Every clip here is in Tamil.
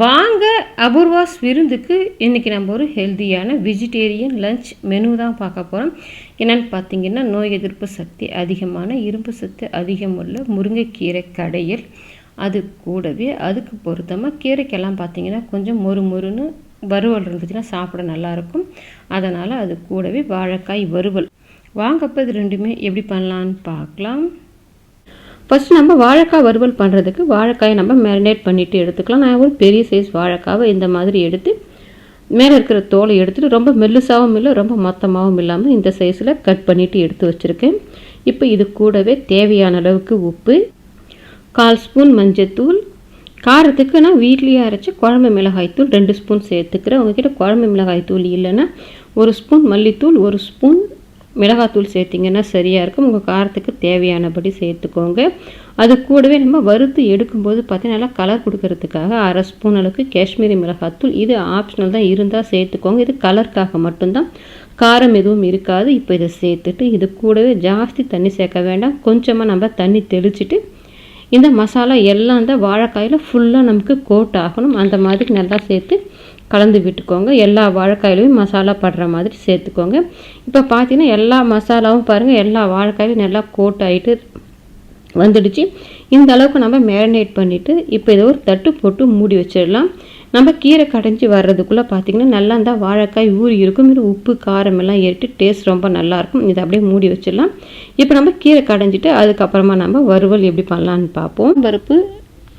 வாங்க அபூர்வாஸ் விருந்துக்கு இன்றைக்கி நம்ம ஒரு ஹெல்த்தியான வெஜிடேரியன் லஞ்ச் மெனு தான் பார்க்க போகிறோம் என்னென்னு பார்த்தீங்கன்னா நோய் எதிர்ப்பு சக்தி அதிகமான இரும்பு சத்து அதிகமுள்ள முருங்கைக்கீரை கடையில். அது கூடவே அதுக்கு பொருத்தமாக கீரைக்கெல்லாம் பார்த்தீங்கன்னா கொஞ்சம் மொறு மொறுன்னு வறுவல் இருந்துச்சுன்னா சாப்பிட நல்லாயிருக்கும். அதனால் அது கூடவே வாழைக்காய் வறுவல். வாங்கப்போ இது ரெண்டுமே எப்படி பண்ணலான்னு பார்க்கலாம். ஃபஸ்ட்டு நம்ம வாழைக்காய் வறுவல் பண்ணுறதுக்கு வாழைக்காயை நம்ம மேரினேட் பண்ணிவிட்டு எடுத்துக்கலாம். நான் ஒரு பெரிய சைஸ் வாழைக்காவை இந்த மாதிரி எடுத்து மேலே இருக்கிற தோலை எடுத்துகிட்டு ரொம்ப மெல்லுசாகவும் இல்லை ரொம்ப மொத்தமாகவும் இல்லாமல் இந்த சைஸில் கட் பண்ணிவிட்டு எடுத்து வச்சுருக்கேன். இப்போ இது கூடவே தேவையான அளவுக்கு உப்பு கால் ஸ்பூன் மஞ்சத்தூள் காரத்துக்கு நான் வீட்லேயே அரைச்சி குழம்பு மிளகாய் தூள் ரெண்டு ஸ்பூன் சேர்த்துக்கிறேன். உங்ககிட்ட குழம்பு மிளகாய் தூள் இல்லைன்னா ஒரு ஸ்பூன் மல்லித்தூள் ஒரு ஸ்பூன் மிளகாத்தூள் சேர்த்திங்கன்னா சரியாக இருக்கும். உங்கள் காரத்துக்கு தேவையானபடி சேர்த்துக்கோங்க. அது கூடவே நம்ம வறுத்து எடுக்கும்போது பார்த்தீங்கன்னா நல்லா கலர் கொடுக்கறதுக்காக அரை ஸ்பூன் அளவுக்கு காஷ்மீரி மிளகாத்தூள். இது ஆப்ஷனல் தான் இருந்தால் சேர்த்துக்கோங்க. இது கலருக்காக மட்டும்தான். காரம் எதுவும் இருக்காது. இப்போ இதை சேர்த்துட்டு இது கூடவே ஜாஸ்தி தண்ணி சேர்க்க வேண்டாம். கொஞ்சமாக நம்ம தண்ணி தெளிச்சிட்டு இந்த மசாலா எல்லாம் தான் வாழைக்காயில் ஃபுல்லாக நமக்கு கோட் ஆகணும். அந்த மாதிரி நல்லா சேர்த்து கலந்து விட்டுக்கோங்க. எல்லா வாழைக்காயிலையும் மசாலா படுற மாதிரி சேர்த்துக்கோங்க. இப்போ பார்த்தீங்கன்னா எல்லா மசாலாவும் பாருங்கள் எல்லா வாழைக்காயிலும் நல்லா கோட் ஆகிட்டு வந்துடுச்சு. இந்த அளவுக்கு நம்ம மேரினேட் பண்ணிவிட்டு இப்போ இதை ஒரு தட்டு போட்டு மூடி வச்சிடலாம். நம்ம கீரை கடைஞ்சி வர்றதுக்குள்ளே பார்த்திங்கன்னா நல்லா இருந்தால் வாழைக்காய் ஊறி இருக்கும். இது உப்பு காரம் எல்லாம் ஏறிட்டு டேஸ்ட் ரொம்ப நல்லாயிருக்கும் இதை அப்படியே மூடி வச்சிடலாம். இப்போ நம்ம கீரை கடைஞ்சிட்டு அதுக்கப்புறமா நம்ம வறுவல் எப்படி பண்ணலான்னு பார்ப்போம் பருப்பு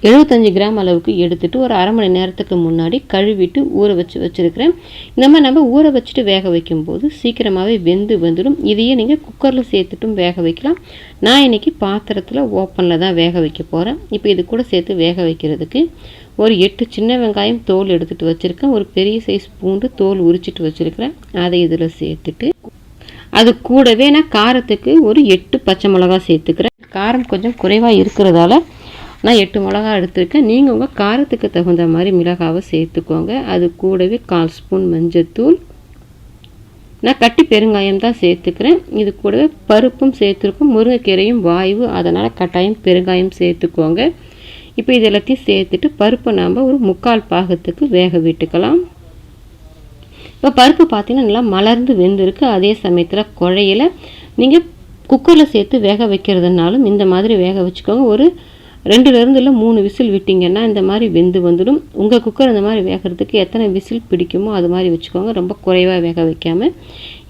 எழுபத்தஞ்சு கிராம் அளவுக்கு எடுத்துட்டு ஒரு அரை மணி நேரத்துக்கு முன்னாடி கழுவிட்டு ஊற வச்சு வச்சுருக்கிறேன். இந்த மாதிரி நம்ம ஊற வச்சுட்டு வேக வைக்கும்போது சீக்கிரமாகவே வெந்து வந்துடும். இதையே நீங்கள் குக்கரில் சேர்த்துட்டும் வேக வைக்கலாம். நான் இன்றைக்கி பாத்திரத்தில் ஓப்பனில் தான் வேக வைக்க போகிறேன் இப்போ இது கூட சேர்த்து வேக வைக்கிறதுக்கு ஒரு எட்டு சின்ன வெங்காயம் தோல் எடுத்துகிட்டு வச்சுருக்கேன். ஒரு பெரிய சைஸ் பூண்டு தோல் உரிச்சிட்டு வச்சுருக்கிறேன். அதை இதில் சேர்த்துட்டு அது கூடவே நான் காரத்துக்கு ஒரு எட்டு பச்சை மிளகா சேர்த்துக்கிறேன். காரம் கொஞ்சம் குறைவாக இருக்கிறதால நான் எட்டு மிளகா எடுத்திருக்கேன். நீங்கள் உங்கள் காரத்துக்கு தகுந்த மாதிரி மிளகாவை சேர்த்துக்கோங்க. அது கூடவே கால் ஸ்பூன் மஞ்சத்தூள். நான் கட்டி பெருங்காயம் தான் சேர்த்துக்கிறேன். இது கூடவே பருப்பும் சேர்த்துருக்கோம். முருங்கைக்கீரையும் வாய்வு. அதனால் கட்டாயம் பெருங்காயம் சேர்த்துக்கோங்க. இப்போ இது எல்லாத்தையும் சேர்த்துட்டு பருப்பை நாம் ஒரு முக்கால் பாகத்துக்கு வேக விட்டுக்கலாம். இப்போ பருப்பு பார்த்தீங்கன்னா நல்லா மலர்ந்து வெந்திருக்கு. அதே சமயத்தில் குழையில நீங்கள் குக்கரில் சேர்த்து வேக வைக்கிறதுனாலும் இந்த மாதிரி வேக வச்சுக்கோங்க. ஒரு ரெண்டுலேருந்து இல்லை மூணு விசில் விட்டிங்கன்னா இந்த மாதிரி வெந்து வந்துடும். உங்கள் குக்கர் இந்த மாதிரி வேகிறதுக்கு எத்தனை விசில் பிடிக்குமோ அது மாதிரி வச்சுக்கோங்க. ரொம்ப குறைவாக வேக வைக்காமல்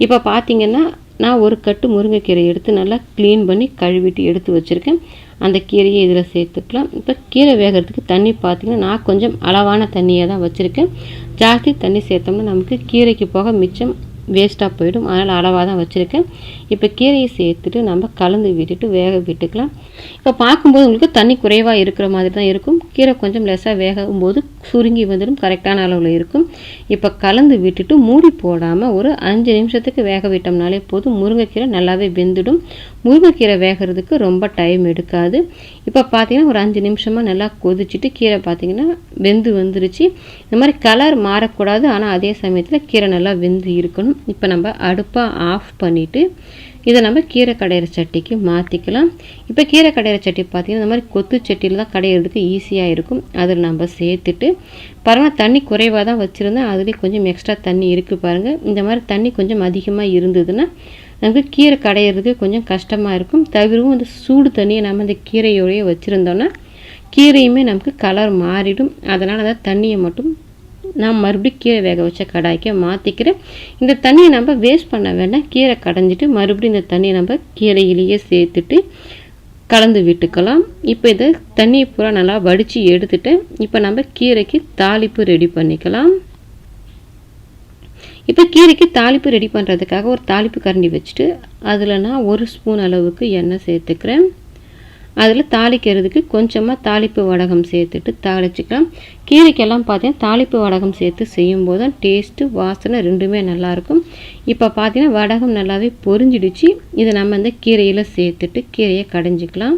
இப்போ பார்த்திங்கன்னா நான் ஒரு கட்டு முருங்கைக்கீரை எடுத்து நல்லா க்ளீன் பண்ணி கழுவிட்டு எடுத்து வச்சுருக்கேன். அந்த கீரையை இதில் சேர்த்துக்கலாம். இப்போ கீரை வேகிறதுக்கு தண்ணி பார்த்திங்கன்னா நான் கொஞ்சம் அளவான தண்ணியை தான் வச்சுருக்கேன். ஜாஸ்தி தண்ணி சேர்த்தோம்னா நமக்கு கீரைக்கு போக மிச்சம் வேஸ்ட்டாக போயிடும். அதனால் அளவாக தான் வச்சுருக்கேன். இப்போ கீரையை சேர்த்துட்டு நம்ம கலந்து விட்டுட்டு வேக விட்டுக்கலாம். இப்போ பார்க்கும்போது உங்களுக்கு தண்ணி குறைவாக இருக்கிற மாதிரி தான் இருக்கும். கீரை கொஞ்சம் லெஸ்ஸாக வேகும்போது சுருங்கி வந்துடும். கரெக்டான அளவில் இருக்கும். இப்போ கலந்து விட்டுட்டு மூடி போடாமல் ஒரு அஞ்சு நிமிஷத்துக்கு வேக விட்டோம்னாலே போதும். முருங்கைக்கீரை நல்லாவே வெந்துடும். முருங்கைக்கீரை வேகிறதுக்கு ரொம்ப டைம் எடுக்காது. இப்போ பார்த்தீங்கன்னா ஒரு அஞ்சு நிமிஷமாக நல்லா கொதிச்சுட்டு கீரை பார்த்தீங்கன்னா வெந்து வந்துருச்சு. இந்த மாதிரி கலர் மாறக்கூடாது. ஆனால் அதே சமயத்தில் கீரை நல்லா வெந்து இருக்கணும். இப்போ நம்ம அடுப்பை ஆஃப் பண்ணிவிட்டு இதை நம்ம கீரை கடையிற சட்டிக்கு மாற்றிக்கலாம் இப்போ கீரை கடையிற சட்டி பார்த்திங்கன்னா இந்த மாதிரி கொத்து சட்டியில் தான் கடையிறதுக்கு ஈஸியாக இருக்கும். அதில் நம்ம சேர்த்துட்டு பரவாயில்ல தண்ணி குறைவாக தான் வச்சுருந்தேன். அதுலேயும் கொஞ்சம் எக்ஸ்ட்ரா தண்ணி இருக்குது பாருங்கள் இந்த மாதிரி தண்ணி கொஞ்சம் அதிகமாக இருந்ததுன்னா நமக்கு கீரை கடையிறதுக்கு கொஞ்சம் கஷ்டமாக இருக்கும். தவிரவும் அந்த சூடு தண்ணியை நம்ம இந்த கீரையோடையே வச்சுருந்தோன்னா கீரையுமே நமக்கு கலர் மாறிடும். அதனால் அந்த தண்ணியை மட்டும் நான் மறுபடியும் கீரை வேக வச்ச கடாய்க்கு மாற்றிக்கிறேன் இந்த தண்ணியை நம்ம வேஸ்ட் பண்ண வேண்டாம். கீரை கடைஞ்சிட்டு மறுபடியும் இந்த தண்ணியை நம்ம கீரையிலேயே சேர்த்துட்டு கலந்து விட்டுக்கலாம். இப்போ இதை தண்ணியை பூரா நல்லா வடித்து எடுத்துட்டு இப்போ நம்ம கீரைக்கு தாளிப்பு ரெடி பண்ணிக்கலாம். இப்போ கீரைக்கு தாளிப்பு ரெடி பண்ணுறதுக்காக ஒரு தாளிப்பு கரண்டி வச்சுட்டு அதில் நான் ஒரு ஸ்பூன் அளவுக்கு எண்ணெய் சேர்த்துக்கிறேன். அதில் தாளிக்கிறதுக்கு கொஞ்சமாக தாளிப்பு வடகம் சேர்த்துட்டு தாளிச்சிக்கலாம். கீரைக்கெல்லாம் பார்த்தீங்கன்னா தாளிப்பு வடகம் சேர்த்து செய்யும்போது தான் டேஸ்ட்டு வாசனை ரெண்டுமே நல்லாயிருக்கும். இப்போ பார்த்தீங்கன்னா வடகம் நல்லாவே பொரிஞ்சிடுச்சு. இதை நம்ம இந்த கீரையில் சேர்த்துட்டு கீரையை கடைஞ்சிக்கலாம்.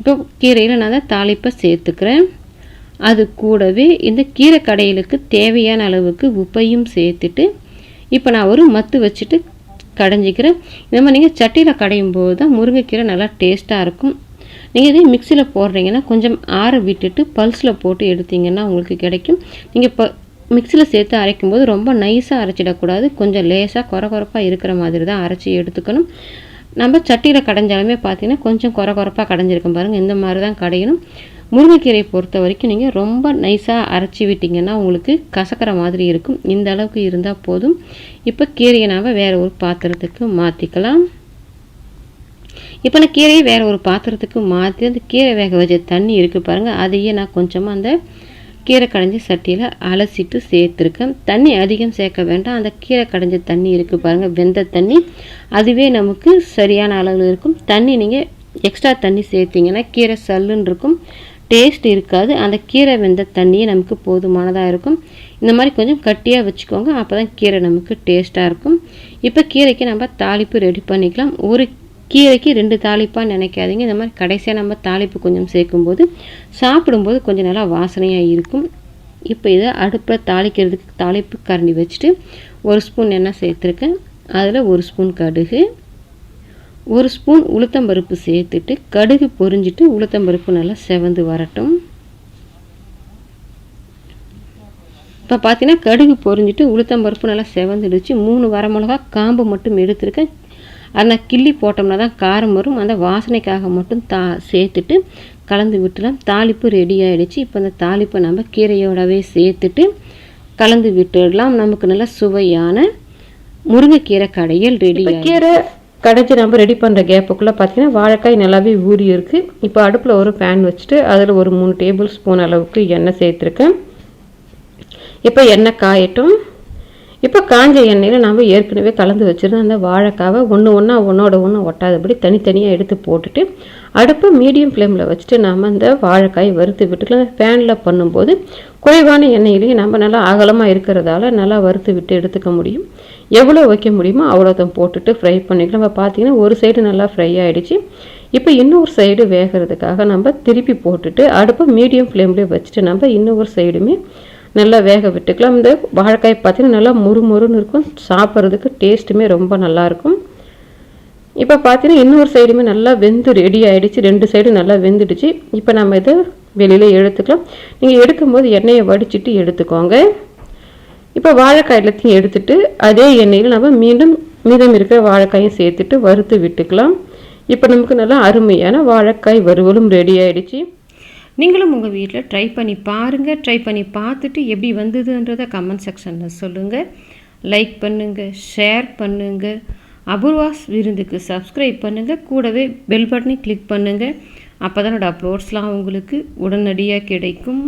இப்போ கீரையில் நான் தான் தாளிப்பை சேர்த்துக்கிறேன். அது கூடவே இந்த கீரை கடையிலுக்கு தேவையான அளவுக்கு உப்பையும் சேர்த்துட்டு இப்போ நான் ஒரு மத்து வச்சுட்டு கடைஞ்சிக்கிறேன் இந்த மாதிரி நீங்கள் சட்டியில் கடையும் போது தான் முருங்கைக்கீரை நல்லா டேஸ்ட்டாக இருக்கும். நீங்கள் இதே மிக்சியில் போடுறீங்கன்னா கொஞ்சம் ஆற விட்டுட்டு பல்ஸில் போட்டு எடுத்தீங்கன்னா உங்களுக்கு கிடைக்கும். நீங்கள் இப்போ மிக்சியில் சேர்த்து அரைக்கும் போது ரொம்ப நைஸாக அரைச்சிடக்கூடாது. கொஞ்சம் லேசாக குறை குறைப்பாக இருக்கிற மாதிரி தான் அரைச்சி எடுத்துக்கணும். நம்ம சட்டியில் கடைஞ்சாலுமே பார்த்தீங்கன்னா கொஞ்சம் குறை குறைப்பாக கடைஞ்சிருக்கும் பாருங்கள் இந்த மாதிரி தான் கடையணும். முருங்கைக்கீரையை பொறுத்த வரைக்கும் நீங்கள் ரொம்ப நைஸாக அரைச்சி விட்டிங்கன்னா உங்களுக்கு கசக்கிற மாதிரி இருக்கும். இந்த அளவுக்கு இருந்தால் போதும். இப்போ கீரையை நாம் வேறு ஒரு பாத்திரத்துக்கு மாற்றிக்கலாம் இப்போ நான் கீரையை வேறு ஒரு பாத்திரத்துக்கு மாற்றி அந்த கீரை வேக வச்ச தண்ணி இருக்குது பாருங்கள் அதையே நான் கொஞ்சமாக அந்த கீரை கடைஞ்சி சட்டியில் அலசிட்டு சேர்த்துருக்கேன். தண்ணி அதிகம் சேர்க்க வேண்டாம். அந்த கீரை கடைஞ்ச தண்ணி இருக்குது பாருங்கள் வெந்த தண்ணி. அதுவே நமக்கு சரியான அளவில் இருக்கும். தண்ணி நீங்கள் எக்ஸ்ட்ரா தண்ணி சேர்த்திங்கன்னா கீரை சல்லுன்னு இருக்கும். டேஸ்ட் இருக்காது. அந்த கீரை வெந்த தண்ணியே நமக்கு போதுமானதாக இருக்கும். இந்த மாதிரி கொஞ்சம் கட்டியாக வச்சுக்கோங்க. அப்போ தான் கீரை நமக்கு டேஸ்ட்டாக இருக்கும். இப்போ கீரைக்கு நம்ம தாளிப்பு ரெடி பண்ணிக்கலாம். ஒரு கீரைக்கு ரெண்டு தாளிப்பாக நினைக்காதீங்க. இந்த மாதிரி கடைசியாக நம்ம தாளிப்பு கொஞ்சம் சேர்க்கும்போது சாப்பிடும்போது கொஞ்சம் நல்லா வாசனையாக இருக்கும். இப்போ இதை அடுப்பில் தாளிக்கிறதுக்கு தாளிப்பு கரண்டி வச்சுட்டு ஒரு ஸ்பூன் எண்ணெய் சேர்த்துருக்கேன். அதில் ஒரு ஸ்பூன் கடுகு. ஒரு ஸ்பூன் உளுத்தம்பருப்பு சேர்த்துட்டு கடுகு பொரிஞ்சிட்டு உளுத்தம்பருப்பு நல்லா செவந்து வரட்டும். இப்போ பார்த்தீங்கன்னா கடுகு பொரிஞ்சிட்டு உளுத்தம்பருப்பு நல்லா செவந்துடுச்சு. மூணு வரமிளகா காம்பு மட்டும் எடுத்திருக்கேன். அதை நான் கிள்ளி போட்டோம்னா தான் காரம் வரும். அந்த வாசனைக்காக மட்டும் தா சேர்த்துட்டு கலந்து விட்டுலாம். தாளிப்பு ரெடி ஆகிடுச்சு இப்போ அந்த தாளிப்பை நம்ம கீரையோடவே சேர்த்துட்டு கலந்து விட்டுடலாம். நமக்கு நல்ல சுவையான முருங்கைக்கீரை கடையில் ரெடி கீரை கடைச்சி நம்ம ரெடி பண்ணுற கேப்புக்குள்ளே பார்த்தீங்கன்னா வாழைக்காய் நல்லாவே ஊறி இருக்குது இப்போ அடுப்பில் ஒரு பேன் வச்சுட்டு அதில் ஒரு மூணு டேபிள் ஸ்பூன் அளவுக்கு எண்ணெய் சேர்த்துருக்கேன். இப்போ எண்ணெய் காயட்டும். இப்போ காஞ்ச எண்ணெயில் நம்ம ஏற்கனவே கலந்து வச்சுருந்த அந்த வாழைக்காவை ஒன்று ஒன்றா ஒன்றோட ஒன்று ஒட்டாதபடி தனித்தனியாக எடுத்து போட்டுட்டு அடுப்பை மீடியம் ஃப்ளேமில் வச்சுட்டு நம்ம அந்த வாழைக்காய் வறுத்து விட்டுக்கலாம். ஃபேனில் பண்ணும்போது குறைவான எண்ணெயிலேயே நம்ம நல்லா அகலமாக இருக்கிறதால நல்லா வறுத்து விட்டு எடுத்துக்க முடியும். எவ்வளோ வைக்க முடியுமோ அவ்வளோதான் போட்டுட்டு ஃப்ரை பண்ணிக்கலாம். இப்போ பார்த்தீங்கன்னா ஒரு சைடு நல்லா ஃப்ரை ஆகிடுச்சு இப்போ இன்னொரு சைடு வேகிறதுக்காக நம்ம திருப்பி போட்டுட்டு அடுப்பை மீடியம் ஃப்ளேம்லேயே வச்சுட்டு நம்ம இன்னொரு சைடுமே நல்லா வேக விட்டுக்கலாம். இந்த வாழைக்காய் பார்த்தீங்கன்னா நல்லா முறுமுறுன்னு இருக்கும். சாப்பிட்றதுக்கு டேஸ்ட்டுமே ரொம்ப நல்லாயிருக்கும் இப்போ பார்த்தீங்கன்னா இன்னொரு சைடுமே நல்லா வெந்து ரெடி ஆகிடுச்சு ரெண்டு சைடும் நல்லா வெந்துடுச்சு. இப்போ நம்ம இதை வெளியில் எடுத்துக்கலாம். நீங்கள் எடுக்கும்போது எண்ணெயை வடிச்சிட்டு எடுத்துக்கோங்க. இப்போ வாழைக்காய் எல்லாத்தையும் எடுத்துட்டு அதே எண்ணெயில் நம்ம மீண்டும் மீதம் இருக்கிற வாழைக்காயும் சேர்த்துட்டு வறுத்து விட்டுக்கலாம். இப்போ நமக்கு நல்லா அருமையான வாழைக்காய் வறுவலும் ரெடி ஆகிடுச்சு நீங்களும் உங்கள் வீட்டில் ட்ரை பண்ணி பாருங்கள் ட்ரை பண்ணி பார்த்துட்டு எப்படி வந்ததுன்றதை கமெண்ட் செக்ஷனில் சொல்லுங்கள் லைக் பண்ணுங்கள் ஷேர் பண்ணுங்கள் அபூர்வாஸ் விருந்துக்கு சப்ஸ்கிரைப் பண்ணுங்கள் கூடவே பெல் பட்டனை கிளிக் பண்ணுங்கள் அப்போ தான் என்னோடய அப்லோட்ஸ்லாம் உங்களுக்கு உடனடியாக கிடைக்கும்.